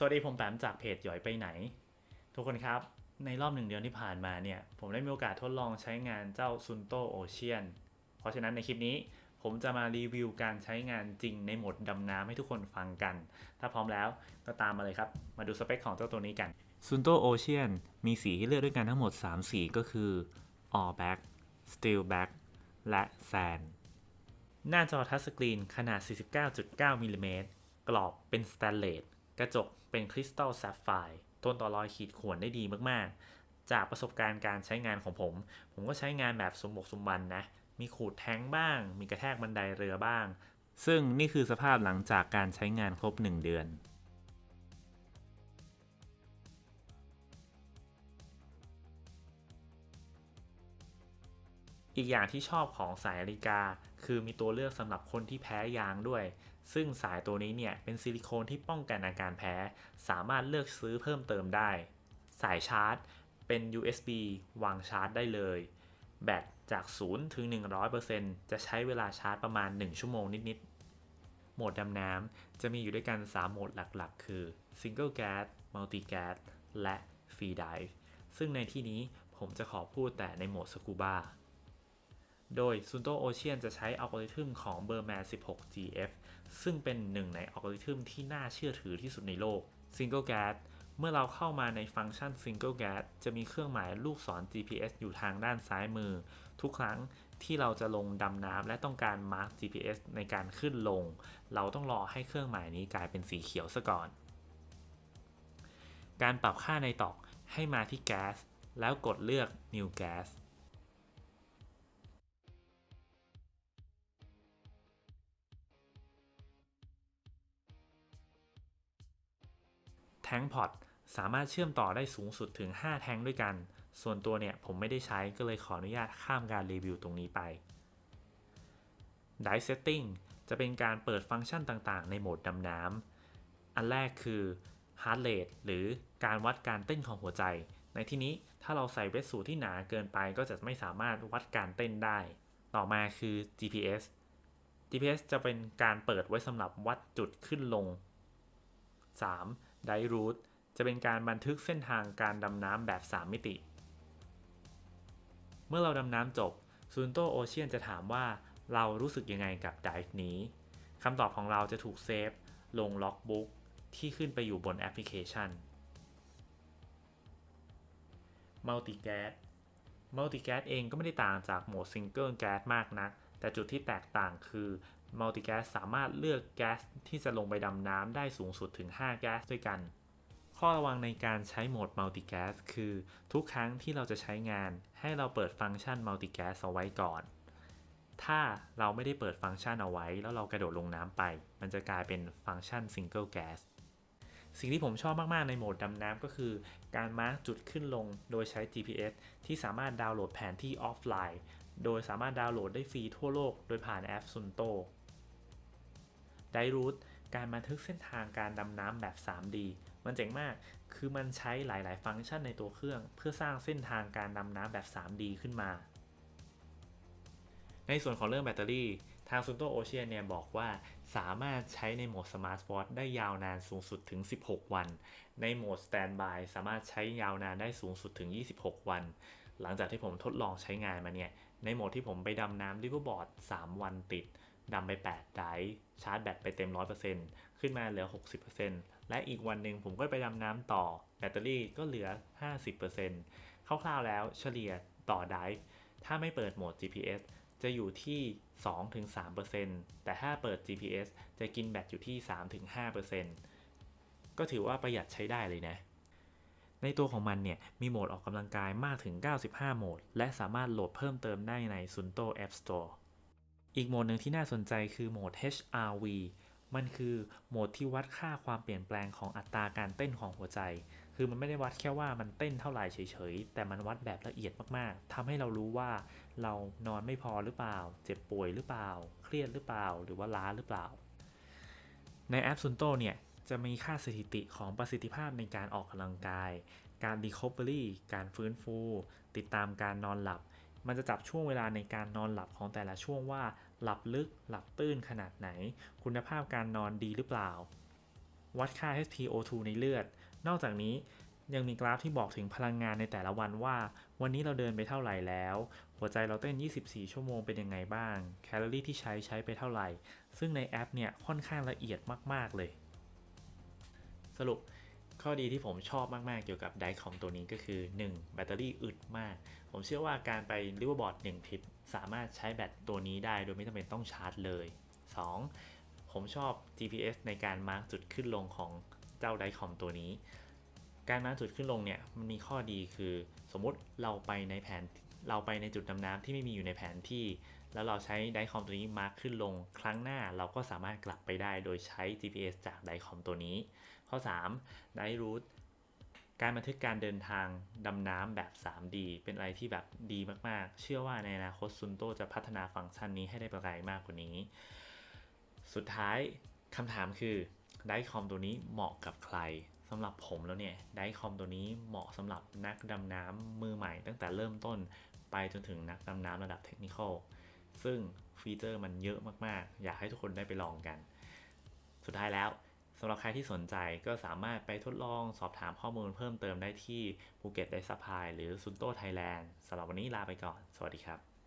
สวัสดีผมแปมจากเพจหยอยไปไหน ทุกคนครับ ในรอบหนึ่งเดือนที่ผ่านมาเนี่ย ผมได้มีโอกาสทดลองใช้งานเจ้า Sunto Ocean เพราะฉะนั้นในคลิปนี้ ผมจะมารีวิวการใช้งานจริงในโหมดดำน้ำให้ทุกคนฟังกัน ถ้าพร้อมแล้วก็ตามมาเลยครับ มาดูสเปคของเจ้าตัวนี้กัน Sunto Ocean มีสีให้เลือกด้วยกันทั้งหมด 3 สีก็คือ All Black Steel Black และ Sand หน้าจอทัชสกรีนขนาด 49.9มิลลิเมตรกรอบเป็นสแตนเลสกระจก เป็นคริสตัลแซฟไฟร์ทนต่อรอยขีดข่วนได้ดีมากๆ จากประสบการณ์การใช้งานของผม ผมก็ใช้งานแบบสมบกสมบันนะ มีขูดแท้งบ้าง มีกระแทกบันไดเรือบ้าง ซึ่งนี่คือสภาพหลังจากการใช้งานครบ 1 เดือน อีกอย่างที่ชอบของสายนาฬิกา คือมีตัวเลือกสำหรับคนที่แพ้ยางด้วย ซึ่งสายตัวนี้เนี่ยเป็นซิลิโคนที่ป้องกันอาการแพ้ สามารถเลือกซื้อเพิ่มเติมได้ สายชาร์จ เป็น USB วางชาร์จได้เลย แบตจาก 0 ถึง 100%จะใช้เวลาชาร์จประมาณ 1 ชั่วโมงนิด ๆ โหมดดำน้ำจะมีอยู่ด้วยกัน 3 โหมดหลัก ๆ คือ Single Gas Multi Gas และ Free Dive ซึ่งในที่นี้ผมจะขอพูดแต่ในโหมด Scuba โดย Sunto Ocean จะใช้อัลกอริทึมของ Berman 16 GF ซึ่งเป็นหนึ่งในอัลกอริทึมที่น่าเชื่อถือที่สุดในโลก Single Gas เมื่อเราเข้ามาในฟังก์ชัน Single Gas จะมีเครื่องหมายลูกศร GPS อยู่ทางด้านซ้ายมือ ทุกครั้งที่เราจะลงดำน้ำและต้องการ Mark GPS ในการขึ้นลง เราต้องรอให้เครื่องหมายนี้กลายเป็นสีเขียวซะก่อน การปรับค่าในตอกให้มาที่ Gas แล้วกดเลือก New Gas แทงพอตสามารถเชื่อมต่อได้สูงสุดถึง 5 แทงด้วยกัน ส่วนตัวเนี่ยผมไม่ได้ใช้ก็เลยขออนุญาตข้ามการรีวิวตรงนี้ไป Dive Setting จะเป็นการเปิดฟังก์ชันต่างๆ ในโหมดดำน้ำ อันแรกคือ Heart Rate หรือการวัดการเต้นของหัวใจ ในที่นี้ถ้าเราใส่เวทสูทที่หนาเกินไปก็จะไม่สามารถวัดการเต้นได้ ต่อมาคือ GPS GPS จะเป็นการเปิดไว้สำหรับวัดจุดขึ้นลง 3. Dive Route จะเป็นการบันทึกเส้นทางการดำน้ำแบบ 3 มิติ เมื่อเราดำน้ำจบ Sunto Ocean จะถามว่าเรารู้สึกยังไงกับ Dive นี้คำตอบของเราจะถูกเซฟลงล็อกบุ๊กที่ขึ้นไปอยู่บนแอปพลิเคชัน Multi Gas Multi Gas เองก็ไม่ได้ต่างจากโหมด Single Gas มากนัก แต่จุดที่แตกต่างคือ Multi Gas สามารถเลือกแก๊สที่จะลงไปดำน้ำได้สูงสุดถึง 5 แก๊สด้วยกัน ข้อระวังในการใช้โหมด Multi Gas คือทุกครั้งที่เราจะใช้งานให้เราเปิดฟังก์ชัน Multi Gas เอาไว้ก่อน ถ้าเราไม่ได้เปิดฟังก์ชันเอาไว้ แล้วเรากระโดดลงน้ำไป มันจะกลายเป็นฟังก์ชัน Single Gas สิ่งที่ผมชอบมาก ๆ ในโหมดดำน้ำก็คือ การมาร์กจุดขึ้นลงโดยใช้ GPS ที่สามารถดาวน์โหลดแผนที่ออฟไลน์ โดยสามารถดาวน์โหลดได้ฟรีทั่วโลกโดยผ่านแอป Sunto ไดรูทการบันทึกเส้นทางการดำน้ำแบบ 3D มันเจ๋งมาก คือมันใช้หลาย ๆ ฟังก์ชันในตัวเครื่อง เพื่อสร้างเส้นทางการดำน้ำแบบ 3D ขึ้นมา ในส่วนของเรื่องแบตเตอรี่ ทาง Sunto Ocean เนี่ยบอกว่าสามารถใช้ในโหมด Smart Sport ได้ยาวนานสูงสุดถึง 16 วัน ในโหมด Standby สามารถใช้ยาวนานได้สูงสุดถึง 26 วัน หลังจากที่ผมทดลองใช้งานมาเนี่ย ในโหมดที่ผมไปดำน้ำ Riverboard 3วันติด ดำไป 8 ไดชาร์จแบตไปเต็ม 100%ขึ้นมาเหลือ 60%และอีกวันหนึ่งผมก็ไปดำน้ำต่อ แบตเตอรี่ก็เหลือ 50%คร่าวๆแล้วเฉลี่ยต่อไดถ้าไม่เปิดโหมด GPS จะอยู่ที่ 2-3%แต่ถ้าเปิด GPS จะกินแบตอยู่ที่ 3-5%ก็ถือว่าประหยัดใช้ได้เลยนะ ในตัวของมันเนี่ยมีโหมดออกกำลังกายมากถึง 95 โหมด และสามารถโหลดเพิ่มเติมได้ใน Sunto App Store อีกโหมดหนึ่งที่น่าสนใจคือโหมด HRV มันคือโหมดที่วัดค่าความเปลี่ยนแปลงของอัตราการเต้นของหัวใจ คือมันไม่ได้วัดแค่ว่ามันเต้นเท่าไหร่เฉยๆ แต่มันวัดแบบละเอียดมากๆทำให้เรารู้ว่าเรานอนไม่พอหรือเปล่า เจ็บป่วยหรือเปล่า เครียดหรือเปล่า หรือว่าล้าหรือเปล่า ในแอป Sunto เนี่ย จะมีค่าสถิติของประสิทธิภาพในการออกกำลังกาย การ recovery การฟื้นฟู ติดตามการนอนหลับ มันจะจับช่วงเวลาในการนอนหลับของแต่ละช่วงว่า หลับลึก หลับตื้นขนาดไหน คุณภาพการนอนดีหรือเปล่า วัดค่า HPO2 ในเลือด นอกจากนี้ยังมีกราฟที่บอกถึงพลังงานในแต่ละวันว่า วันนี้เราเดินไปเท่าไหร่แล้ว หัวใจเราเต้น 24 ชั่วโมงเป็นยังไงบ้าง แคลอรี่ที่ใช้ใช้ไปเท่าไหร่ ซึ่งในแอปเนี่ยค่อนข้างละเอียดมาก ๆ เลย สรุปข้อดีที่ผมชอบมากๆ เกี่ยวกับไดคอมตัวนี้ก็คือ 1. แบตเตอรี่อึดมาก ผมเชื่อว่าการไปริเวอร์บอร์ด1ทริปสามารถใช้แบตตัวนี้ได้โดยไม่จำเป็นต้องชาร์จเลย 2. ผมชอบ GPS ในการมาร์กจุดขึ้นลงของเจ้าไดคอมตัวนี้ การมาร์กจุดขึ้นลงเนี่ยมันมีข้อดีคือ สมมติเราไปในแผนเราไปในจุดดำน้ำที่ไม่มีอยู่ในแผนที่ แล้วเราใช้ไดคอมตัวนี้มาร์กขึ้นลง ครั้งหน้าเราก็สามารถกลับไปได้โดยใช้ GPS จากไดคอมตัวนี้ ข้อ 3. ไดรูทการบันทึกการเดินทางดำน้ำแบบ 3D เป็นอะไรที่แบบดีมากๆ เชื่อว่าในอนาคตซุนโตจะพัฒนาฟังก์ชันนี้ให้ได้ไปไกลมากกว่านี้ สุดท้ายคำถามคือไดคอมตัวนี้เหมาะกับใครสำหรับผมแล้วเนี่ยไดคอมตัวนี้เหมาะสำหรับนักดำน้ำมือใหม่ตั้งแต่เริ่มต้นไปจนถึงนักดำน้ำระดับเทคนิคอลซึ่งฟีเจอร์มันเยอะมากๆ อยากให้ทุกคนได้ไปลองกัน สุดท้ายแล้ว สำหรับใครที่สนใจก็สามารถไปทดลองสอบถามข้อมูลเพิ่มเติมได้ที่ภูเก็ตไดซัพพลายหรือซุนโต้ไทยแลนด์สำหรับวันนี้ลาไปก่อน สวัสดีครับ